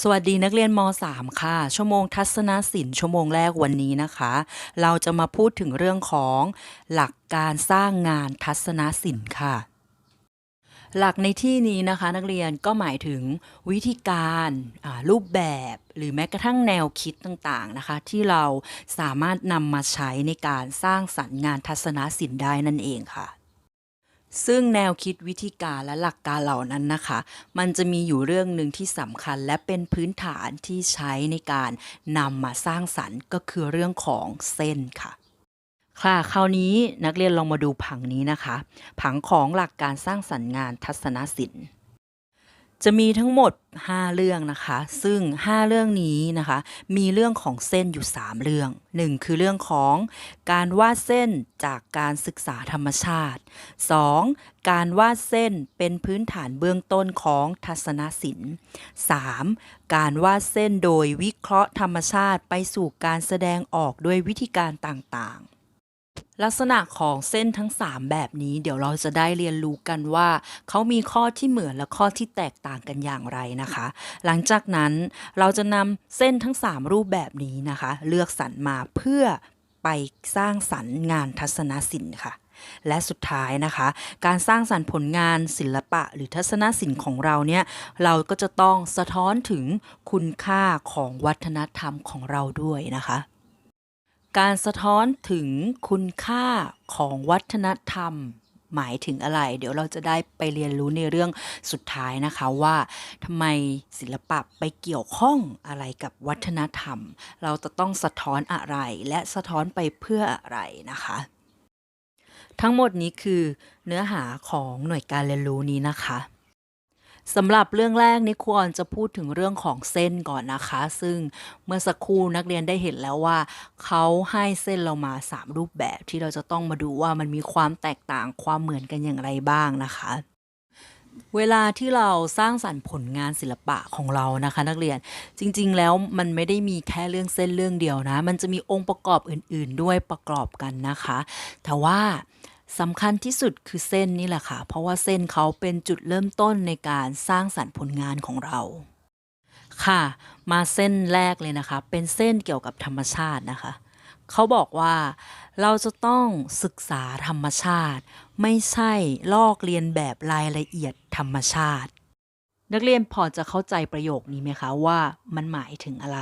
สวัสดีนักเรียนม .3 ค่ะ ชั่วโมงทัศนศิลป์ชั่วโมงแรกวันนี้นะคะ เราจะมาพูดถึงเรื่องของหลักการสร้างงานทัศนศิลป์ค่ะ หลักในที่นี้นะคะ นักเรียนก็หมายถึงวิธีการรูปแบบหรือแม้กระทั่งแนวคิดต่างๆนะคะ ที่เราสามารถนำมาใช้ในการสร้างสรรค์งานทัศนศิลป์ได้นั่นเองค่ะ ซึ่งแนวคิดวิธีการและหลักการเหล่านั้นนะคะ มันจะมีอยู่เรื่องหนึ่งที่สำคัญและเป็นพื้นฐานที่ใช้ในการนำมาสร้างสรรค์ก็คือเรื่องของเส้นค่ะค่ะคราวนี้นักเรียนลองมาดูผังนี้นะคะ ผังของหลักการสร้างสรรค์งานทัศนศิลป์ จะมีทั้งหมด 5 เรื่องนะคะ ซึ่ง 5 เรื่องนี้นะคะ มีเรื่องของเส้นอยู่ 3 เรื่อง 1 คือเรื่องของการวาดเส้นจากการศึกษาธรรมชาติ 2. การวาดเส้นเป็นพื้นฐานเบื้องต้นของทัศนศิลป์ 3. การวาดเส้นโดยวิเคราะห์ธรรมชาติไปสู่การแสดงออกด้วยวิธีการต่างๆ ลักษณะของเส้นทั้ง 3 แบบนี้ เดี๋ยวเราจะได้เรียนรู้กันว่า เขามีข้อที่เหมือนและข้อที่แตกต่างกันอย่างไรนะคะ หลังจากนั้นเราจะนำเส้นทั้ง 3 รูปแบบนี้นะคะ เลือกสรรมาเพื่อไปสร้างสรรค์งานทัศนศิลป์ค่ะ และสุดท้ายนะคะ การสร้างสรรค์ผลงานศิลปะ หรือทัศนศิลป์ของเราเนี่ยเราก็จะต้องสะท้อนถึงคุณค่าของวัฒนธรรมของเราด้วยนะคะ การสะท้อนถึงคุณค่าของวัฒนธรรม หมายถึงอะไร เดี๋ยวเราจะได้ไปเรียนรู้ในเรื่องสุดท้ายนะคะว่าทำไมศิลปะไปเกี่ยวข้องอะไรกับวัฒนธรรม เราจะต้องสะท้อนอะไรและสะท้อนไปเพื่ออะไรนะคะ ทั้งหมดนี้คือเนื้อหาของหน่วยการเรียนรู้นี้นะคะ สำหรับเรื่องแรกนี้ควรจะพูดถึงเรื่องของเส้นก่อนนะคะ ซึ่งเมื่อสักครู่นักเรียนได้เห็นแล้วว่า เขาให้เส้นเรามา 3 รูปแบบที่เราจะต้องมาดูว่ามันมีความแตกต่างความเหมือนกันอย่างไรบ้างนะคะเวลาที่เราสร้างสรรค์ผลงานศิลปะของเรานะคะ นักเรียนจริง ๆ แล้วมันไม่ได้มีแค่เรื่องเส้นเรื่องเดียวนะ มันจะมีองค์ประกอบอื่น ๆ ด้วยประกอบกันนะคะ แต่ว่า สำคัญที่สุดคือเส้นนี่แหละค่ะ เพราะว่าเส้นเขาเป็นจุดเริ่มต้นในการสร้างสรรค์ผลงานของเรา ค่ะ มาเส้นแรกเลยนะคะ เป็นเส้นเกี่ยวกับธรรมชาตินะคะ เขาบอกว่าเราจะต้องศึกษาธรรมชาติ ไม่ใช่ลอกเลียนแบบรายละเอียดธรรมชาติ นักเรียนพอจะเข้าใจประโยคนี้ไหมคะว่ามันหมายถึงอะไร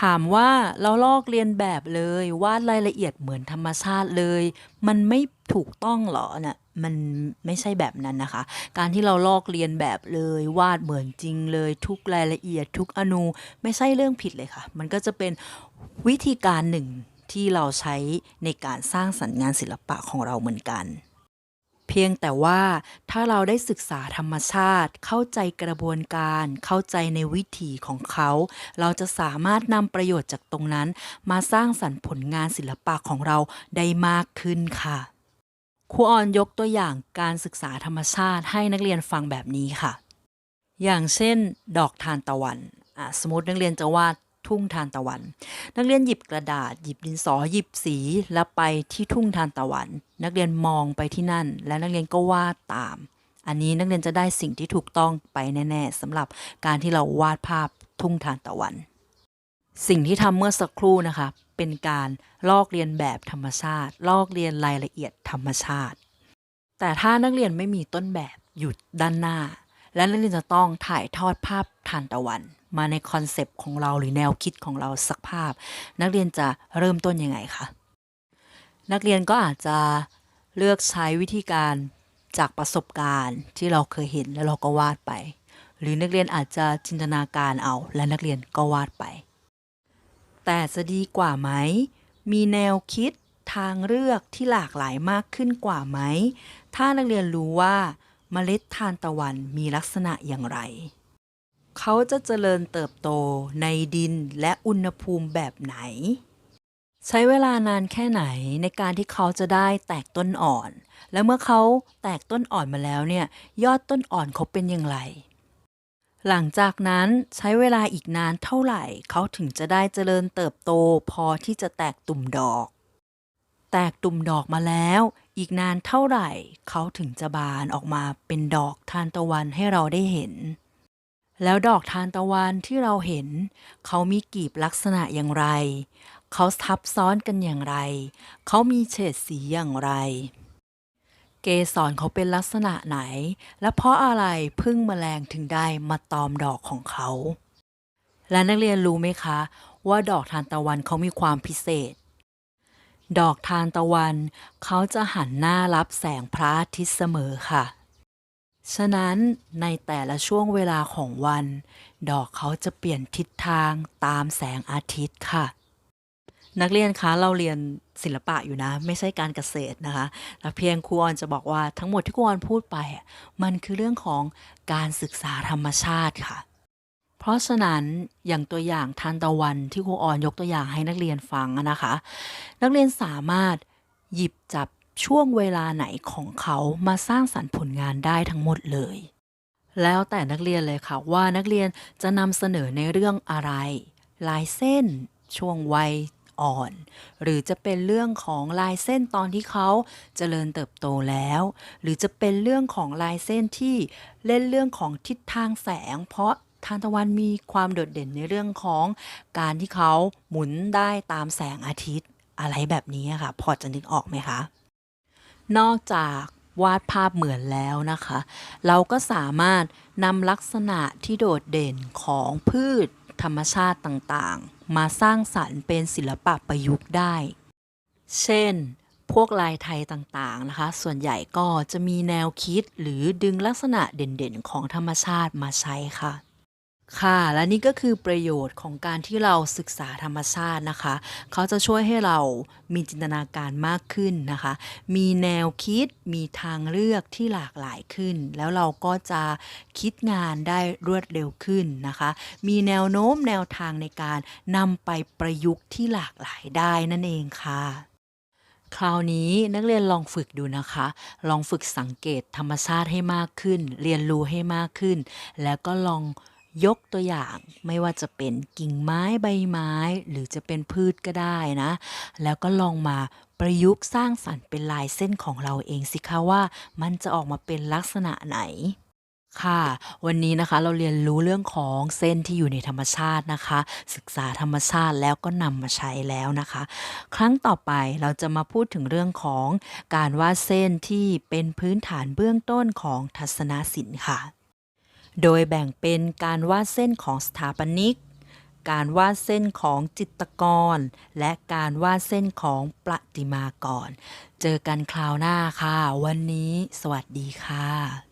ถามว่าเราลอกเลียนแบบเลยวาดรายละเอียดเหมือนธรรมชาติเลย มันไม่ถูกต้องเหรอเนี่ยมันไม่ใช่แบบนั้นนะคะ การที่เราลอกเลียนแบบเลยวาดเหมือนจริงเลยทุกรายละเอียดทุกอนูไม่ใช่เรื่องผิดเลยค่ะ มันก็จะเป็นวิธีการหนึ่งที่เราใช้ในการสร้างสรรค์งานศิลปะของเราเหมือนกัน พียงแต่ว่าถ้าเราได้ศึกษาธรรมชาติ เข้าใจกระบวนการ เข้าใจในวิถีของเขา เราจะสามารถนำประโยชน์จากตรงนั้น มาสร้างสรรค์ผลงานศิลปะของเราได้มากขึ้นค่ะครูออนยกตัวอย่างการศึกษาธรรมชาติให้นักเรียนฟังแบบนี้ค่ะ อย่างเช่น ดอกทานตะวัน สมมตินักเรียนจะวาด ทุ่งทานตะวัน นักเรียนหยิบกระดาษ หยิบดินสอหยิบสีแล้วไปที่ทุ่งทานตะวัน นักเรียนมองไปที่นั่น และนักเรียนก็วาดตาม อันนี้นักเรียนจะได้สิ่งที่ถูกต้องไปแน่ ๆสำหรับการที่เราวาดภาพทุ่งทานตะวัน สิ่งที่ทำเมื่อสักครู่นะคะ เป็นการลอกเรียนแบบธรรมชาติ ลอกเรียนรายละเอียดธรรมชาติ แต่ถ้านักเรียนไม่มีต้นแบบอยู่ด้านหน้า และนักเรียนจะต้องถ่ายทอดภาพทานตะวัน มาในคอนเซปต์ของเราหรือแนวคิดของเราสักภาพ นักเรียนจะเริ่มต้นยังไงคะนักเรียนก็อาจจะเลือกใช้วิธีการจากประสบการณ์ที่เราเคยเห็นแล้วเราก็วาดไป หรือนักเรียนอาจจะจินตนาการเอา และนักเรียนก็วาดไป แต่จะดีกว่าไหม มีแนวคิดทางเลือกที่หลากหลายมากขึ้นกว่าไหม ถ้านักเรียนรู้ว่าเมล็ดทานตะวันมีลักษณะอย่างไร เขาจะเจริญเติบโตในดินและอุณหภูมิแบบไหน ใช้เวลานานแค่ไหนในการที่เขาจะได้แตกต้นอ่อน และเมื่อเขาแตกต้นอ่อนมาแล้วเนี่ยยอดต้นอ่อนเขาเป็นอย่างไร หลังจากนั้นใช้เวลาอีกนานเท่าไหร่เขาถึงจะได้เจริญเติบโตพอที่จะแตกตุ่มดอก แตกตุ่มดอกมาแล้วอีกนานเท่าไหร่เขาถึงจะบานออกมาเป็นดอกทานตะวันให้เราได้เห็น แล้วดอกทานตะวันที่เราเห็น เขามีกลีบลักษณะอย่างไร เขาทับซ้อนกันอย่างไร เขามีเฉดสีอย่างไร เกสรเขาเป็นลักษณะไหน และเพราะอะไรพึ่งแมลงถึงได้มาตอมดอกของเขา และนักเรียนรู้ไหมคะ ว่าดอกทานตะวันเขามีความพิเศษ ดอกทานตะวัน เขาจะหันหน้ารับแสงพระอาทิตย์เสมอค่ะ ฉะนั้นในแต่ละช่วงเวลาของวัน ดอกเขาจะเปลี่ยนทิศทางตามแสงอาทิตย์ค่ะ นักเรียนคะเราเรียนศิลปะอยู่นะ ไม่ใช่การเกษตรนะคะแต่เพียงครูออนจะบอกว่าทั้งหมดที่ครูออนพูดไปมันคือเรื่องของการศึกษาธรรมชาติค่ะ เพราะฉะนั้นอย่างตัวอย่างทานตะวันที่ครูออนยกตัวอย่างให้นักเรียนฟังนะคะ นักเรียนสามารถหยิบจับ ช่วงเวลาไหนของเขามาสร้างสรรค์ผลงานได้ทั้งหมดเลย แล้วแต่นักเรียนเลยค่ะว่านักเรียนจะนำเสนอในเรื่องอะไร ลายเส้น ช่วงวัยอ่อน หรือจะเป็นเรื่องของลายเส้นตอนที่เขาเจริญเติบโตแล้ว หรือจะเป็นเรื่องของลายเส้นที่เล่นเรื่องของทิศทางแสง เพราะทานตะวันมีความโดดเด่นในเรื่องของการที่เขาหมุนได้ตามแสงอาทิตย์อะไรแบบนี้ค่ะ พอจะนึกออกไหมคะ นอกจากวาดภาพเหมือนแล้วนะคะ เราก็สามารถนำลักษณะที่โดดเด่นของพืชธรรมชาติต่างๆ มาสร้างสรรค์เป็นศิลปะประยุกต์ได้ เช่น พวกลายไทยต่างๆนะคะ ส่วนใหญ่ก็จะมีแนวคิดหรือดึงลักษณะเด่นๆ ของธรรมชาติมาใช้ค่ะ ค่ะและนี่ก็คือประโยชน์ของการที่เราศึกษาธรรมชาตินะคะ เขาจะช่วยให้เรามีจินตนาการมากขึ้นนะคะ มีแนวคิดมีทางเลือกที่หลากหลายขึ้น แล้วเราก็จะคิดงานได้รวดเร็วขึ้นนะคะ มีแนวโน้มแนวทางในการนำไปประยุกต์ที่หลากหลายได้นั่นเองค่ะคราวนี้นักเรียนลองฝึกดูนะคะ ลองฝึกสังเกตธรรมชาติให้มากขึ้น เรียนรู้ให้มากขึ้น แล้วก็ลอง ยกตัวอย่างไม่ว่าจะเป็นกิ่งไม้ใบไม้ หรือจะเป็นพืชก็ได้นะ แล้วก็ลองมาประยุกต์สร้างสรรค์เป็นลายเส้นของเราเองสิคะว่า มันจะออกมาเป็นลักษณะไหนค่ะ วันนี้นะคะเราเรียนรู้เรื่องของเส้นที่อยู่ในธรรมชาตินะคะ ศึกษาธรรมชาติแล้วก็นำมาใช้แล้วนะคะ ครั้งต่อไปเราจะมาพูดถึงเรื่องของการวาดเส้นที่เป็นพื้นฐานเบื้องต้นของทัศนศิลป์ค่ะ โดยแบ่งเป็นการวาดเส้นของสถาปนิก การวาดเส้นของจิตรกร และการวาดเส้นของประติมากร เจอกันคราวหน้าค่ะ วันนี้ สวัสดีค่ะ